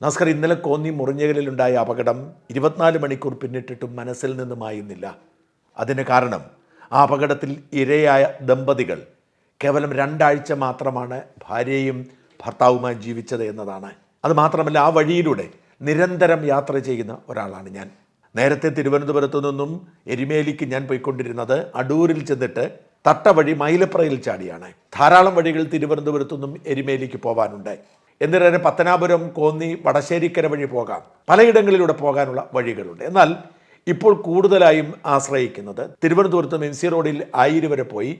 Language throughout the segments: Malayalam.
നമസ്കാരം ഇന്നലെ കോന്നി മുറിഞ്ഞകലിലുണ്ടായ അപകടം ഇരുപത്തിനാല് മണിക്കൂർ പിന്നിട്ടിട്ടും മനസ്സിൽ നിന്ന് മായുന്നില്ല അതിന് കാരണം ആ അപകടത്തിൽ ഇരയായ ദമ്പതികൾ. കേവലം രണ്ടാഴ്ച മാത്രമാണ് ഭാര്യയും ഭർത്താവുമായി ജീവിച്ചത് എന്നതാണ്. അതുമാത്രമല്ല ആ വഴിയിലൂടെ നിരന്തരം യാത്ര ചെയ്യുന്ന ഒരാളാണ് ഞാൻ. നേരത്തെ തിരുവനന്തപുരത്തു നിന്നും എരുമേലിക്ക് ഞാൻ പോയിക്കൊണ്ടിരുന്നത് അടൂരിൽ ചെന്നിട്ട് തട്ട വഴി മൈലപ്രയിൽ ചാടിയാണ്. ധാരാളം വഴികൾ തിരുവനന്തപുരത്തു നിന്നും എരുമേലിക്ക് പോകാനുണ്ട് എന്നിട്ട് പത്തനാപുരം കോന്നി വടശ്ശേരിക്കര വഴി പോകാം. പലയിടങ്ങളിലൂടെ പോകാനുള്ള വഴികളുണ്ട്. എന്നാൽ ഇപ്പോൾ കൂടുതലായും ആശ്രയിക്കുന്നത് തിരുവനന്തപുരത്ത് എം സി റോഡിൽ ആയിരം വരെ പോയി.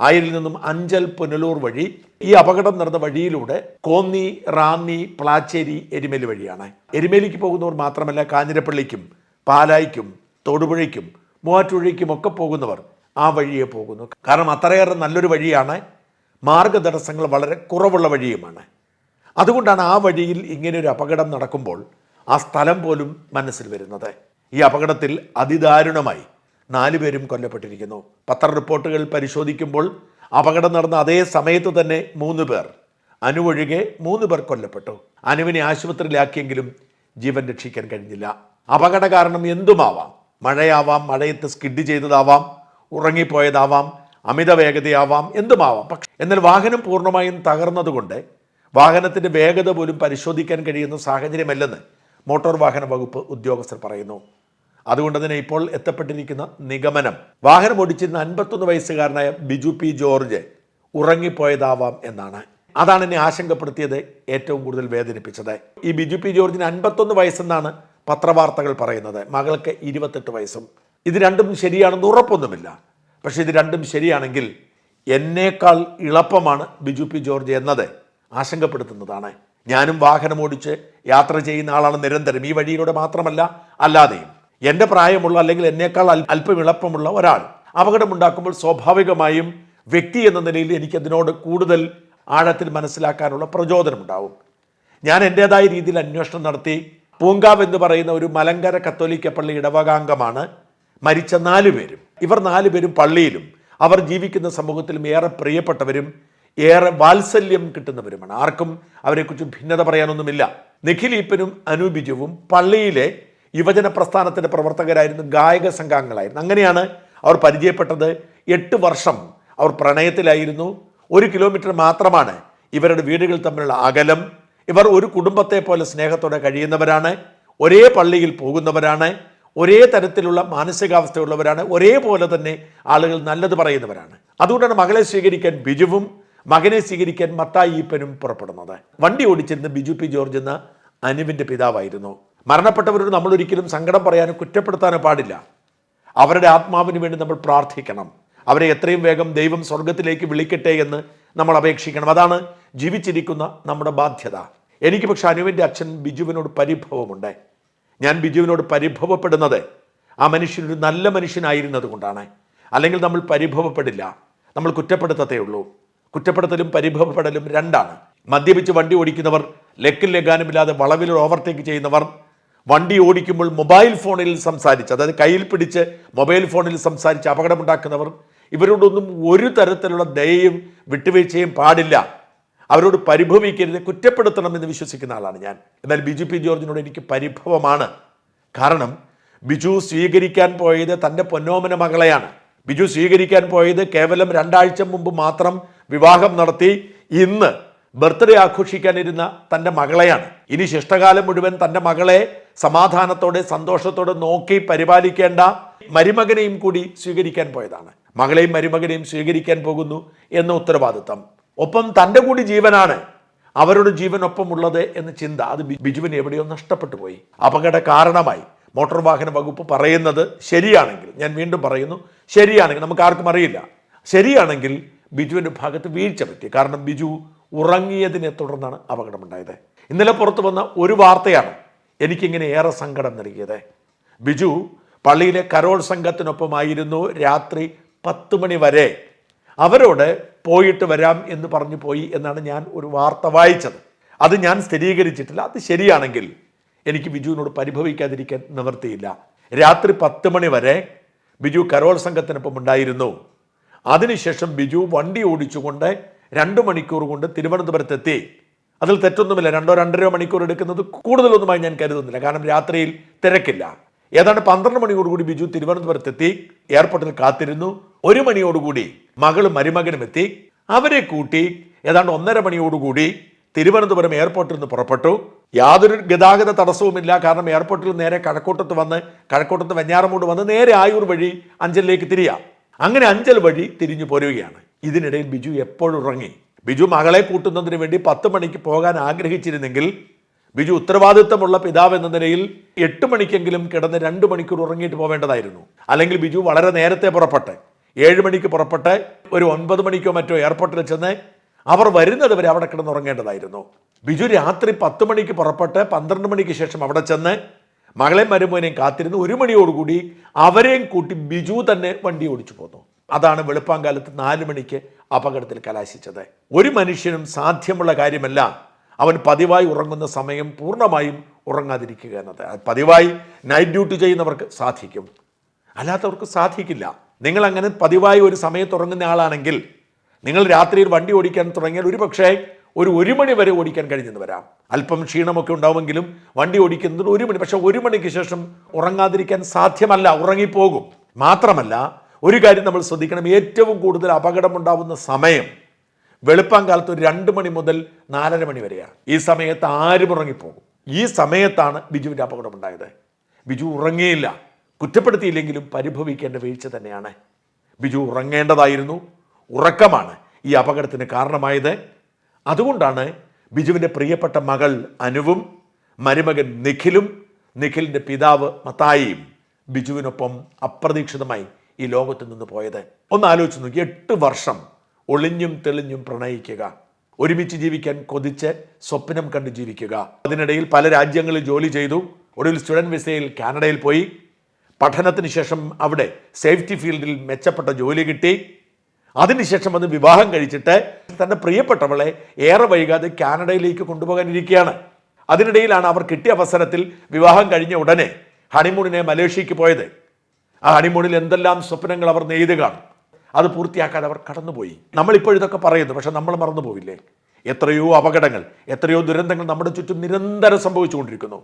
ആയിരിൽ നിന്നും അഞ്ചൽ പുനലൂർ വഴി ഈ അപകടം നടന്ന വഴിയിലൂടെ കോന്നി റാന്നി പ്ലാച്ചേരി എരുമേലി വഴിയാണ്. എരുമേലിക്ക് പോകുന്നവർ മാത്രമല്ല കാഞ്ഞിരപ്പള്ളിക്കും പാലായിക്കും തൊടുപുഴയ്ക്കും മൂവാറ്റുപുഴയ്ക്കും ഒക്കെ പോകുന്നവർ ആ വഴിയെ പോകുന്നു. കാരണം അത്രയേറെ നല്ലൊരു വഴിയാണ്. മാർഗതടസ്സങ്ങൾ വളരെ കുറവുള്ള വഴിയുമാണ്. അതുകൊണ്ടാണ് ആ വഴിയിൽ ഇങ്ങനെ ഒരു അപകടം നടക്കുമ്പോൾ ആ സ്ഥലം പോലും മനസ്സിൽ വരുന്നത്. ഈ അപകടത്തിൽ അതിദാരുണമായി നാലു പേരും കൊല്ലപ്പെട്ടിരിക്കുന്നു. പത്ര റിപ്പോർട്ടുകൾ പരിശോധിക്കുമ്പോൾ അപകടം നടന്ന അതേ സമയത്ത് തന്നെ മൂന്ന് പേർ അനുവൊഴികെ മൂന്ന് പേർ കൊല്ലപ്പെട്ടു. അനുവിനെ ആശുപത്രിയിലാക്കിയെങ്കിലും ജീവൻ രക്ഷിക്കാൻ കഴിഞ്ഞില്ല. അപകട കാരണം എന്തുമാവാം? മഴയാവാം മഴയത്ത് സ്കിഡ് ചെയ്തതാവാം ഉറങ്ങിപ്പോയതാവാം അമിത വേഗതയാവാം എന്തുമാവാം? പക്ഷെ എന്നാൽ വാഹനം പൂർണമായും തകർന്നതുകൊണ്ട് വാഹനത്തിന്റെ വേഗത പോലും പരിശോധിക്കാൻ കഴിയുന്ന സാഹചര്യമല്ലെന്ന് മോട്ടോർ വാഹന വകുപ്പ് ഉദ്യോഗസ്ഥർ പറയുന്നു. അതുകൊണ്ട് തന്നെ ഇപ്പോൾ എത്തപ്പെട്ടിരിക്കുന്ന നിഗമനം വാഹനം ഓടിച്ചിരുന്ന അൻപത്തൊന്ന് വയസ്സുകാരനായ ബിജു പി ജോർജ് ഉറങ്ങിപ്പോയതാവാം എന്നാണ്. അതാണ് എന്നെ ആശങ്കപ്പെടുത്തിയത് ഏറ്റവും കൂടുതൽ വേദനിപ്പിച്ചത്. ഈ ബിജു പി ജോർജിന് അൻപത്തൊന്ന് വയസ്സെന്നാണ് പത്രവാർത്തകൾ പറയുന്നത്. മകൾക്ക് ഇരുപത്തെട്ട് വയസ്സും. ഇത് രണ്ടും ശരിയാണെന്ന് ഉറപ്പൊന്നുമില്ല. പക്ഷേ ഇത് രണ്ടും ശരിയാണെങ്കിൽ എന്നേക്കാൾ ഇളപ്പമാണ് ബിജു പി ജോർജ് എന്നത്. ആശങ്കപ്പെടുത്തുന്നതാണ്. ഞാനും വാഹനം ഓടിച്ച് യാത്ര ചെയ്യുന്ന ആളാണ് നിരന്തരം. ഈ വഴിയിലൂടെ മാത്രമല്ല അല്ലാതെയും എന്റെ പ്രായമുള്ള അല്ലെങ്കിൽ എന്നേക്കാൾ അല്പം ഇളപ്പമുള്ള ഒരാൾ അപകടമുണ്ടാക്കുമ്പോൾ സ്വാഭാവികമായും വ്യക്തി എന്ന നിലയിൽ എനിക്കതിനോട് കൂടുതൽ ആഴത്തിൽ മനസ്സിലാക്കാനുള്ള പ്രചോദനമുണ്ടാവും. ഞാൻ എന്റെതായ രീതിയിൽ അന്വേഷണം നടത്തി. പൂങ്കാവ് എന്ന് പറയുന്ന ഒരു മലങ്കര കത്തോലിക്ക പള്ളി ഇടവകാംഗമാണ്. മരിച്ച നാലുപേരും ഇവർ നാലുപേരും പള്ളിയിലും അവർ ജീവിക്കുന്ന സമൂഹത്തിലും ഏറെ പ്രിയപ്പെട്ടവരും ഏറെ വാത്സല്യം കിട്ടുന്നവരുമാണ്. ആർക്കും അവരെക്കുറിച്ച് ഭിന്നത പറയാനൊന്നുമില്ല. നിഖിലീപ്പനും അനുബിജുവും പള്ളിയിലെ യുവജന പ്രസ്ഥാനത്തിന്റെ പ്രവർത്തകരായിരുന്നു ഗായക സംഘാംഗങ്ങളായിരുന്നു അങ്ങനെയാണ് അവർ പരിചയപ്പെട്ടത്. എട്ട് വർഷം അവർ പ്രണയത്തിലായിരുന്നു. ഒരു കിലോമീറ്റർ മാത്രമാണ് ഇവരുടെ വീടുകൾ തമ്മിലുള്ള അകലം. ഇവർ ഒരു കുടുംബത്തെ പോലെ സ്നേഹത്തോടെ കഴിയുന്നവരാണ്. ഒരേ പള്ളിയിൽ പോകുന്നവരാണ്. ഒരേ തരത്തിലുള്ള മാനസികാവസ്ഥയുള്ളവരാണ്. ഒരേപോലെ തന്നെ ആളുകൾ നല്ലത് പറയുന്നവരാണ്. അതുകൊണ്ടാണ് മകളെ സ്വീകരിക്കാൻ ബിജുവും മകനെ സ്വീകരിക്കാൻ മത്തായിപ്പനും പുറപ്പെടുന്നത്. വണ്ടി ഓടിച്ചിരുന്ന ബിജു പി ജോർജ് എന്ന അനുവിന്റെ പിതാവായിരുന്നു. മരണപ്പെട്ടവരോട് നമ്മൾ ഒരിക്കലും സങ്കടം പറയാനോ കുറ്റപ്പെടുത്താനോ പാടില്ല. അവരുടെ ആത്മാവിന് വേണ്ടി നമ്മൾ പ്രാർത്ഥിക്കണം. അവരെ എത്രയും വേഗം ദൈവം സ്വർഗത്തിലേക്ക് വിളിക്കട്ടെ എന്ന് നമ്മൾ അപേക്ഷിക്കണം. അതാണ് ജീവിച്ചിരിക്കുന്ന നമ്മുടെ ബാധ്യത. എനിക്ക് പക്ഷെ അനുവിന്റെ അച്ഛൻ ബിജുവിനോട് പരിഭവമുണ്ട്. ഞാൻ ബിജുവിനോട് പരിഭവപ്പെടുന്നത് ആ മനുഷ്യനൊരു നല്ല മനുഷ്യനായിരുന്നത് കൊണ്ടാണ് അല്ലെങ്കിൽ നമ്മൾ പരിഭവപ്പെടില്ല. നമ്മൾ കുറ്റപ്പെടുത്തത്തേ ഉള്ളൂ. കുറ്റപ്പെടുത്തലും പരിഭവപ്പെടലും രണ്ടാണ്. മദ്യപിച്ച് വണ്ടി ഓടിക്കുന്നവർ ലെക്കിൽ ലഗാനുമില്ലാതെ വളവിൽ ഓവർടേക്ക് ചെയ്യുന്നവർ വണ്ടി ഓടിക്കുമ്പോൾ മൊബൈൽ ഫോണിൽ സംസാരിച്ച് അതായത് കയ്യിൽ പിടിച്ച് മൊബൈൽ ഫോണിൽ സംസാരിച്ച് അപകടമുണ്ടാക്കുന്നവർ ഇവരോടൊന്നും ഒരു തരത്തിലുള്ള ദയയും വിട്ടുവീഴ്ചയും പാടില്ല. അവരോട് പരിഭവിക്കരുത് കുറ്റപ്പെടുത്തണമെന്ന് വിശ്വസിക്കുന്ന ആളാണ് ഞാൻ. എന്നാൽ ബിജു പി ജോർജിനോട് എനിക്ക് പരിഭവമാണ്. കാരണം ബിജു സ്വീകരിക്കാൻ പോയത് തന്റെ പൊന്നോമന മകളെയാണ്. ബിജു സ്വീകരിക്കാൻ പോയത് കേവലം രണ്ടാഴ്ച മുമ്പ് മാത്രം വിവാഹം നടത്തി ഇന്ന് ബർത്ത്ഡേ ആഘോഷിക്കാനിരുന്ന തന്റെ മകളെയാണ്. ഇനി ശിഷ്ടകാലം മുഴുവൻ തന്റെ മകളെ സമാധാനത്തോടെ സന്തോഷത്തോടെ നോക്കി പരിപാലിക്കേണ്ട മരുമകനെയും കൂടി സ്വീകരിക്കാൻ പോയതാണ്. മകളെയും മരുമകനെയും സ്വീകരിക്കാൻ പോകുന്നു എന്ന ഉത്തരവാദിത്തം. ഒപ്പം തന്റെ കൂടി ജീവനാണ് അവരുടെ ജീവനൊപ്പമുള്ളത് എന്ന ചിന്ത. അത് ബിജുവിന് എവിടെയോ നഷ്ടപ്പെട്ടു പോയി. അപകട കാരണമായി മോട്ടോർ വാഹന വകുപ്പ് പറയുന്നത് ശരിയാണെങ്കിൽ ഞാൻ വീണ്ടും പറയുന്നു ശരിയാണെങ്കിൽ നമുക്ക് ആർക്കും അറിയില്ല. ശരിയാണെങ്കിൽ ബിജുവിന്റെ ഭാഗത്ത് വീഴ്ച പറ്റി. കാരണം ബിജു ഉറങ്ങിയതിനെ തുടർന്നാണ് അപകടമുണ്ടായത്. ഇന്നലെ പുറത്തു വന്ന ഒരു വാർത്തയാണ് എനിക്കിങ്ങനെ ഏറെ സങ്കടം നൽകിയത്. ബിജു പള്ളിയിലെ കരോൾ സംഘത്തിനൊപ്പമായിരുന്നു രാത്രി പത്ത് മണി വരെ. അവരോട് പോയിട്ട് വരാം എന്ന് പറഞ്ഞു പോയി എന്നാണ് ഞാൻ ഒരു വാർത്ത വായിച്ചത്. അത് ഞാൻ സ്ഥിരീകരിച്ചിട്ടില്ല. അത് ശരിയാണെങ്കിൽ എനിക്ക് ബിജുവിനോട് പരിഭവിക്കാതിരിക്കാൻ നിവർത്തിയില്ല രാത്രി പത്ത് മണി വരെ ബിജു കരോൾ സംഘത്തിനൊപ്പം ഉണ്ടായിരുന്നു. അതിനുശേഷം ബിജു വണ്ടി ഓടിച്ചുകൊണ്ട് രണ്ട് മണിക്കൂർ കൊണ്ട് തിരുവനന്തപുരത്തെത്തി. അതിൽ തെറ്റൊന്നുമില്ല. രണ്ടോ രണ്ടര മണിക്കൂർ എടുക്കുന്നത് കൂടുതലൊന്നുമായി ഞാൻ കരുതുന്നില്ല. കാരണം രാത്രിയിൽ തിരക്കില്ല. ഏതാണ്ട് പന്ത്രണ്ട് മണിയോട് കൂടി ബിജു തിരുവനന്തപുരത്തെത്തി. എയർപോർട്ടിൽ കാത്തിരുന്നു. ഒരു മണിയോടുകൂടി മകളും മരുമകനും എത്തി. അവരെ കൂട്ടി ഏതാണ്ട് ഒന്നര മണിയോടുകൂടി തിരുവനന്തപുരം എയർപോർട്ടിൽ നിന്ന് പുറപ്പെട്ടു. യാതൊരു ഗതാഗത തടസ്സവുമില്ല. കാരണം എയർപോർട്ടിൽ നേരെ കഴക്കൂട്ടത്ത് വന്ന് കഴക്കൂട്ടത്ത് വെഞ്ഞാറമൂട് വന്ന് നേരെ ആയൂർ വഴി അഞ്ചലിലേക്ക് തിരിയാം. അങ്ങനെ അഞ്ചൽ വഴി തിരിഞ്ഞു പോരുകയാണ്. ഇതിനിടയിൽ ബിജു എപ്പോഴും ഉറങ്ങി ബിജു മകളെ കൂട്ടുന്നതിന് വേണ്ടി പത്ത് മണിക്ക് പോകാൻ ആഗ്രഹിച്ചിരുന്നെങ്കിൽ ബിജു ഉത്തരവാദിത്തമുള്ള പിതാവ് എന്ന നിലയിൽ എട്ട് മണിക്കെങ്കിലും കിടന്ന് രണ്ട് മണിക്കൂർ ഉറങ്ങിയിട്ട് പോവേണ്ടതായിരുന്നു. അല്ലെങ്കിൽ ബിജു വളരെ നേരത്തെ പുറപ്പെട്ട് ഏഴ് മണിക്ക് പുറപ്പെട്ട് ഒരു ഒൻപത് മണിക്കോ മറ്റോ എയർപോർട്ടിൽ ചെന്ന് അവർ വരുന്നത് വരെ അവിടെ കിടന്നുറങ്ങേണ്ടതായിരുന്നു. ബിജു രാത്രി പത്ത് മണിക്ക് പുറപ്പെട്ട് പന്ത്രണ്ട് മണിക്ക് ശേഷം അവിടെ ചെന്ന് മകളെ മരുമോനെയും കാത്തിരുന്ന് ഒരു മണിയോടുകൂടി അവരെയും കൂട്ടി ബിജു തന്നെ വണ്ടി ഓടിച്ചു പോന്നു. അതാണ് വെളുപ്പാങ്കാലത്ത് നാല് മണിക്ക് അപകടത്തിൽ കലാശിച്ചത്. ഒരു മനുഷ്യനും സാധ്യമുള്ള കാര്യമല്ല. അവൻ പതിവായി ഉറങ്ങുന്ന സമയം പൂർണമായും ഉറങ്ങാതിരിക്കുക എന്നത്. പതിവായി നൈറ്റ് ഡ്യൂട്ടി ചെയ്യുന്നവർക്ക് സാധിക്കും. അല്ലാത്തവർക്ക് സാധിക്കില്ല. നിങ്ങൾ അങ്ങനെ പതിവായി ഒരു സമയത്ത് ഉറങ്ങുന്ന ആളാണെങ്കിൽ നിങ്ങൾ രാത്രിയിൽ വണ്ടി ഓടിക്കാൻ തുടങ്ങിയാൽ ഒരു പക്ഷേ ഒരു ഒരു മണി വരെ ഓടിക്കാൻ കഴിഞ്ഞെന്ന് വരാം. അല്പം ക്ഷീണമൊക്കെ ഉണ്ടാവുമെങ്കിലും വണ്ടി ഓടിക്കുന്നതിന് ഒരു മണി പക്ഷെ ഒരു മണിക്ക് ശേഷം ഉറങ്ങാതിരിക്കാൻ സാധ്യമല്ല ഉറങ്ങിപ്പോകും. മാത്രമല്ല ഒരു കാര്യം നമ്മൾ ശ്രദ്ധിക്കണം ഏറ്റവും കൂടുതൽ അപകടമുണ്ടാവുന്ന സമയം വെളുപ്പാൻ കാലത്ത് ഒരു രണ്ട് മണി മുതൽ നാലര മണി വരെയാണ്. ഈ സമയത്ത് ആരും ഉറങ്ങിപ്പോകും. ഈ സമയത്താണ് ബിജുവിന്റെ അപകടമുണ്ടായത്. ബിജു ഉറങ്ങിയില്ല. കുറ്റപ്പെടുത്തിയില്ലെങ്കിലും പരിഭവിക്കേണ്ട വീഴ്ച തന്നെയാണ്. ബിജു ഉറങ്ങേണ്ടതായിരുന്നു. ഉറക്കമാണ് ഈ അപകടത്തിന് കാരണമായത്. അതുകൊണ്ടാണ് ബിജുവിന്റെ പ്രിയപ്പെട്ട മകൾ അനുവും മരുമകൻ നിഖിലും നിഖിലിന്റെ പിതാവ് മത്തായിയും ബിജുവിനൊപ്പം അപ്രതീക്ഷിതമായി ഈ ലോകത്ത് നിന്ന് പോയത്. ഒന്ന് ആലോചിച്ച് നോക്കി എട്ട് വർഷം ഒളിഞ്ഞും തെളിഞ്ഞും പ്രണയിക്കുക ഒരുമിച്ച് ജീവിക്കാൻ കൊതിച്ച് സ്വപ്നം കണ്ട് ജീവിക്കുക. അതിനിടയിൽ പല രാജ്യങ്ങളിൽ ജോലി ചെയ്തു ഒടുവിൽ സ്റ്റുഡന്റ് വിസയിൽ കാനഡയിൽ പോയി. പഠനത്തിന് ശേഷം അവിടെ സേഫ്റ്റി ഫീൽഡിൽ മെച്ചപ്പെട്ട ജോലി കിട്ടി. അതിനുശേഷം അത് വിവാഹം കഴിച്ചിട്ട് തന്റെ പ്രിയപ്പെട്ടവളെ ഏറെ വൈകാതെ കാനഡയിലേക്ക് കൊണ്ടുപോകാനിരിക്കുകയാണ്. അതിനിടയിലാണ് അവർ കിട്ടിയ അവസരത്തിൽ വിവാഹം കഴിഞ്ഞ ഉടനെ ഹണിമൂണിനെ മലേഷ്യക്ക് പോയത്. ആ ഹണിമൂണിൽ എന്തെല്ലാം സ്വപ്നങ്ങൾ അവർ നെയ്ത് കാണും അത് പൂർത്തിയാക്കാതെ അവർ കടന്നുപോയി. നമ്മളിപ്പോൾ ഇതൊക്കെ പറയുന്നു പക്ഷെ നമ്മൾ മറന്നു പോവില്ലേ എത്രയോ അപകടങ്ങൾ എത്രയോ ദുരന്തങ്ങൾ നമ്മുടെ ചുറ്റും നിരന്തരം സംഭവിച്ചുകൊണ്ടിരിക്കുന്നു.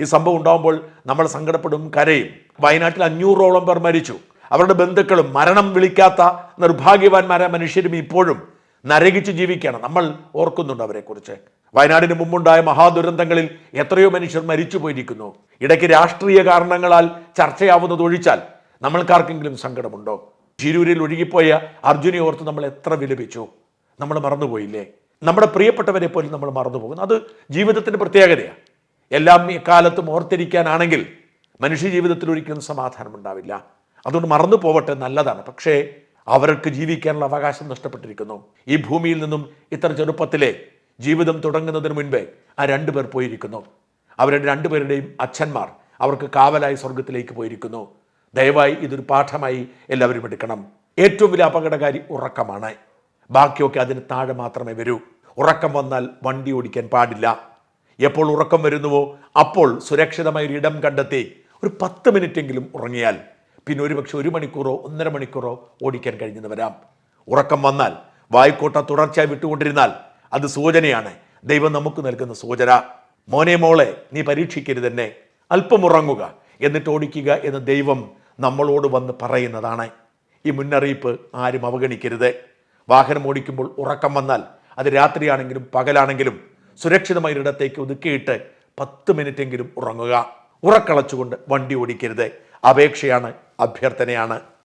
ഈ സംഭവം ഉണ്ടാകുമ്പോൾ നമ്മൾ സങ്കടപ്പെടും കരയും. വയനാട്ടിൽ അഞ്ഞൂറോളം പേർ മരിച്ചു. അവരുടെ ബന്ധുക്കളും മരണം വിളിക്കാത്ത നിർഭാഗ്യവാന്മാരായ മനുഷ്യരും ഇപ്പോഴും നരകിച്ച് ജീവിക്കുകയാണ് നമ്മൾ ഓർക്കുന്നുണ്ട് അവരെക്കുറിച്ച്. വയനാടിന് മുമ്പുണ്ടായ മഹാദുരന്തങ്ങളിൽ എത്രയോ മനുഷ്യർ മരിച്ചു പോയിരിക്കുന്നു ഇടയ്ക്ക് രാഷ്ട്രീയ കാരണങ്ങളാൽ ചർച്ചയാവുന്നത് ഒഴിച്ചാൽ നമ്മൾക്കാർക്കെങ്കിലും സങ്കടമുണ്ടോ? ശിരൂരിൽ ഒഴുകിപ്പോയ അർജുനെ ഓർത്ത് നമ്മൾ എത്ര വിലപിച്ചു. നമ്മൾ മറന്നുപോയില്ലേ? നമ്മുടെ പ്രിയപ്പെട്ടവരെ പോലും നമ്മൾ മറന്നുപോകുന്നു. അത് ജീവിതത്തിന്റെ പ്രത്യേകതയാണ് എല്ലാം എക്കാലത്തും ഓർത്തിരിക്കാനാണെങ്കിൽ മനുഷ്യ ജീവിതത്തിൽ ഒരിക്കലും സമാധാനം ഉണ്ടാവില്ല അതുകൊണ്ട് മറന്നു പോവട്ടെ നല്ലതാണ്. പക്ഷേ അവർക്ക് ജീവിക്കാനുള്ള അവകാശം നഷ്ടപ്പെട്ടിരിക്കുന്നു. ഈ ഭൂമിയിൽ നിന്നും ഇത്ര ചെറുപ്പത്തിലെ ജീവിതം തുടങ്ങുന്നതിന് മുൻപേ ആ രണ്ടുപേർ പോയിരിക്കുന്നു. അവരുടെ രണ്ടുപേരുടെയും അച്ഛന്മാർ അവർക്ക് കാവലായി സ്വർഗത്തിലേക്ക് പോയിരിക്കുന്നു. ദയവായി ഇതൊരു പാഠമായി എല്ലാവരും എടുക്കണം. ഏറ്റവും വലിയ അപകടകാരി ഉറക്കമാണ്. ബാക്കിയൊക്കെ അതിന് താഴെ മാത്രമേ വരൂ. ഉറക്കം വന്നാൽ വണ്ടി ഓടിക്കാൻ പാടില്ല. എപ്പോൾ ഉറക്കം വരുന്നുവോ അപ്പോൾ സുരക്ഷിതമായ ഒരു ഇടം കണ്ടെത്തി ഒരു പത്ത് മിനിറ്റെങ്കിലും ഉറങ്ങിയാൽ പിന്നെ ഒരുപക്ഷെ ഒരു മണിക്കൂറോ ഒന്നര മണിക്കൂറോ ഓടിക്കാൻ കഴിഞ്ഞെന്ന് വരാം. ഉറക്കം വന്നാൽ വായിക്കോട്ട തുടർച്ചയായി വിട്ടുകൊണ്ടിരുന്നാൽ അത് സൂചനയാണ്. ദൈവം നമുക്ക് നൽകുന്ന സൂചന. മോനെ മോളെ നീ പരീക്ഷിക്കരുത് തന്നെ അല്പം ഉറങ്ങുക എന്നിട്ട് ഓടിക്കുക എന്ന് ദൈവം നമ്മളോട് വന്ന് പറയുന്നതാണ്. ഈ മുന്നറിയിപ്പ് ആരും അവഗണിക്കരുത്. വാഹനം ഓടിക്കുമ്പോൾ ഉറക്കം വന്നാൽ അത് രാത്രിയാണെങ്കിലും പകലാണെങ്കിലും സുരക്ഷിതമായ ഒരിടത്തേക്ക് ഒതുക്കിയിട്ട് പത്ത് മിനിറ്റെങ്കിലും ഉറങ്ങുക. ഉറക്കളച്ചുകൊണ്ട് വണ്ടി ഓടിക്കരുത്. അപേക്ഷയാണ് അഭ്യർത്ഥനയാണ്.